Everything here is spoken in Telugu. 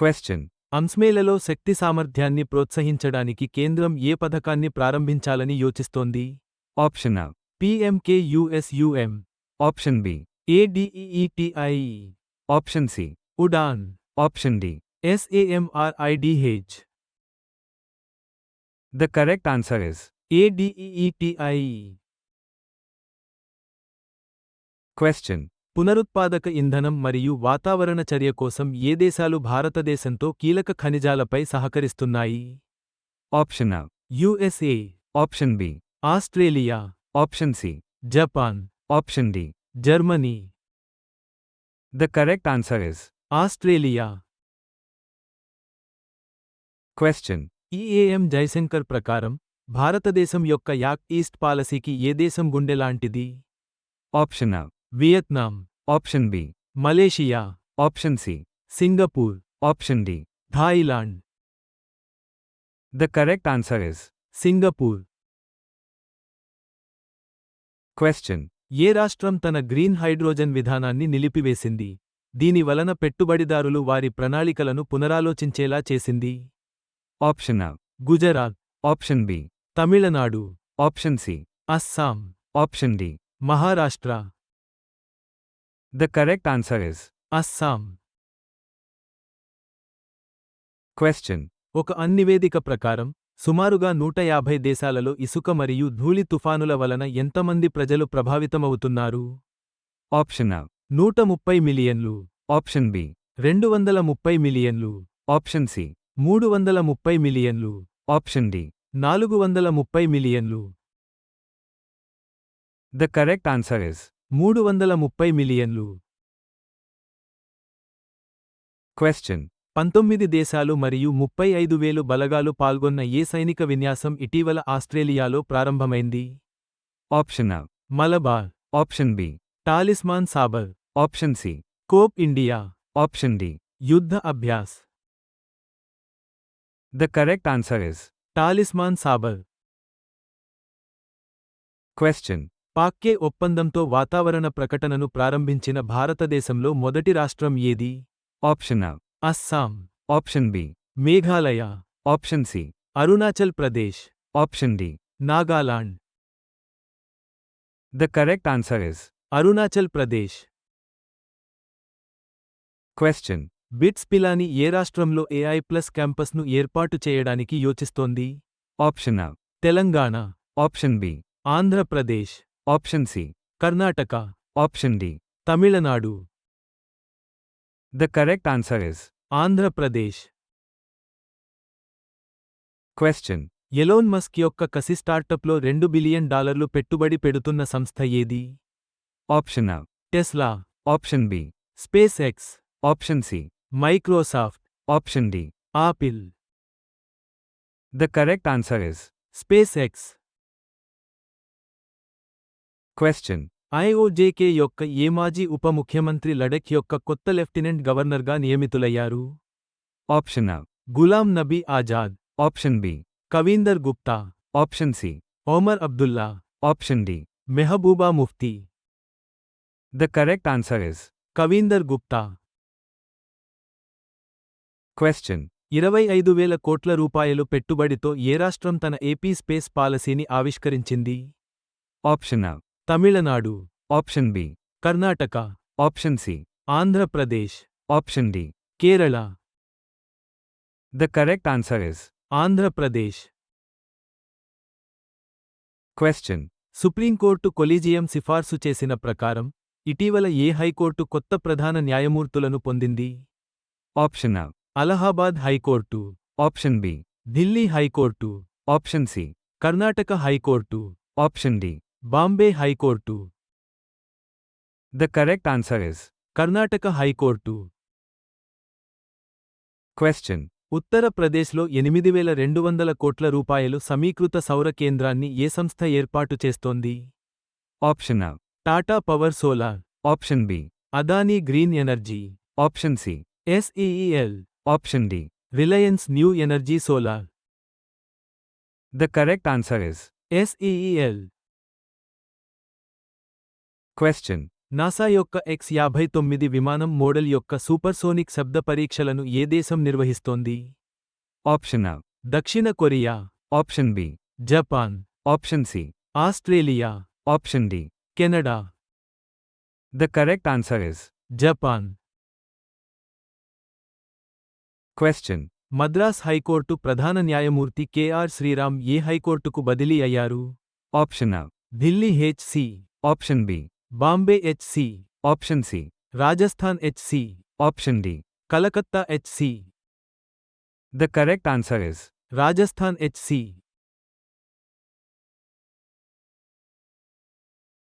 Question. అంస్మేలలో శక్తి సామర్థ్యాన్ని ప్రోత్సహించడానికి కేంద్రం ఏ పథకాన్ని ప్రారంభించాలని యోచిస్తోంది Option A. పీఎంకేయుఎస్యుఎం Option B. ఏడిఈటిఐ Option C. Udaan Option D. ఎస్ఏఎంఆర్ఐడిహెచ్ The correct answer is ఏడిఈటిఐ Question. పునరుత్పాదక ఇంధనం మరియు వాతావరణ చర్య కోసం ఏ దేశాలు భారతదేశంతో కీలక ఖనిజాలపై సహకరిస్తున్నాయి A. USA Option B. Australia Option C. Japan Option D. Germany The correct answer is Australia Question. EAM Jaishankar ప్రకారం భారతదేశం యొక్క యాక్ ఈస్ట్ పాలసీకి ఏ దేశం గుండెలాంటిది A. Vietnam Option B. Malaysia Option C. Singapore Option D. Thailand The correct answer is Singapore Question. ఏ రాష్ట్రం తన గ్రీన్ హైడ్రోజన్ విధానాన్ని నిలిపివేసింది దీని వలన పెట్టుబడిదారులు వారి ప్రణాళికలను పునరాలోచించేలా చేసింది Option A. Gujarat Option B. Tamil Nadu Option C. Assam Option D. Maharashtra The correct answer is Assam Question. ఒక అన్నివేదిక ప్రకారం సుమారుగా నూట యాభై దేశాలలో ఇసుక మరియు ధూళి తుఫానుల వలన ఎంతమంది ప్రజలు ప్రభావితమవుతున్నారు Option A. నూట ముప్పై మిలియన్లు Option B. రెండు వందల ముప్పై మిలియన్లు Option C. మూడు వందల ముప్పై మిలియన్లు Option D. నాలుగు వందల ముప్పై మిలియన్లు The correct answer is మూడు వందల ముప్పై మిలియన్లు Question. పంతొమ్మిది దేశాలు మరియు ముప్పై ఐదు వేలు బలగాలు పాల్గొన్న ఏ సైనిక విన్యాసం ఇటీవల ఆస్ట్రేలియాలో ప్రారంభమైంది Option A. Malabar Option B. Talisman Sabre Option C. Cope India Option D. Yudh Abhyas The correct answer is Talisman Sabre Question. పాక్కే ఒప్పందంతో వాతావరణ ప్రకటనను ప్రారంభించిన భారతదేశంలో మొదటి రాష్ట్రం ఏది A. Assam Option B. Meghalaya Option C. Arunachal Pradesh Option D. Nagaland The correct answer is Arunachal Pradesh Question. BITS Pilani ఏ రాష్ట్రంలో ఏఐ ప్లస్ క్యాంపస్ను ఏర్పాటు చేయడానికి యోచిస్తోంది Option A. Telangana Option B. Andhra Pradesh option C. Karnataka. Option D. Tamil Nadu. The correct answer is Andhra Pradesh. Question. Elon Musk యొక్క కసి స్టార్టప్లో రెండు బిలియన్ డాలర్లు పెట్టుబడి పెడుతున్న సంస్థ ఏది? Option A. Tesla. Option B. SpaceX option C. Microsoft. Option D. Apple. The correct answer is SpaceX Question. IOJK యొక్క ఏ మాజీ ఉప ముఖ్యమంత్రి లడఖ్ యొక్క కొత్త లెఫ్టినెంట్ గవర్నర్గా నియమితులయ్యారు Option A. Ghulam Nabi Azad Option B. Kavinder Gupta Option C. Omar Abdullah Option D. Mehbooba Mufti The correct answer is Kavinder Gupta Question. ఇరవై ఐదు వేల కోట్ల రూపాయలు పెట్టుబడితో ఏ రాష్ట్రం తన ఏపీ స్పేస్ పాలసీని ఆవిష్కరించింది Option A. Tamil Nadu Option B. Karnataka Option C. Andhra Pradesh Option D. Kerala The correct answer is Andhra Pradesh Question. Supreme court collegium సిఫార్సు చేసిన ప్రకారం ఇటీవల ఏ హైకోర్టు కొత్త ప్రధాన న్యాయమూర్తులను పొందింది Option A. Allahabad high court Option B. Delhi high court Option C. Karnataka high court Option D. Bombay high court the correct answer is Karnataka high court question ఉత్తరప్రదేశ్లో ఎనిమిది వేల రెండు వందల కోట్ల రూపాయలు సమీకృత సౌర కేంద్రాన్ని ఏ సంస్థ ఏర్పాటు చేస్తోంది? Option Tata power solar option B Adani green energy option C SEEL option D Reliance new energy solar the correct answer is SEEL Question. NASA యొక్క ఎక్స్ యాభై తొమ్మిది విమానం మోడల్ యొక్క సూపర్సోనిక్ శబ్ద పరీక్షలను ఏ దేశం నిర్వహిస్తోంది Option A. దక్షిణ Korea Option B. Japan Option C. Australia Option D. Canada The correct answer is Japan Question. Madras high court ప్రధాన న్యాయమూర్తి కెఆర్ శ్రీరామ్ ఏ హైకోర్టుకు బదిలీ అయ్యారు Option A. Delhi HC Option B. Bombay HC Option C. Rajasthan HC Option D. Calcutta HC The correct answer is Rajasthan HC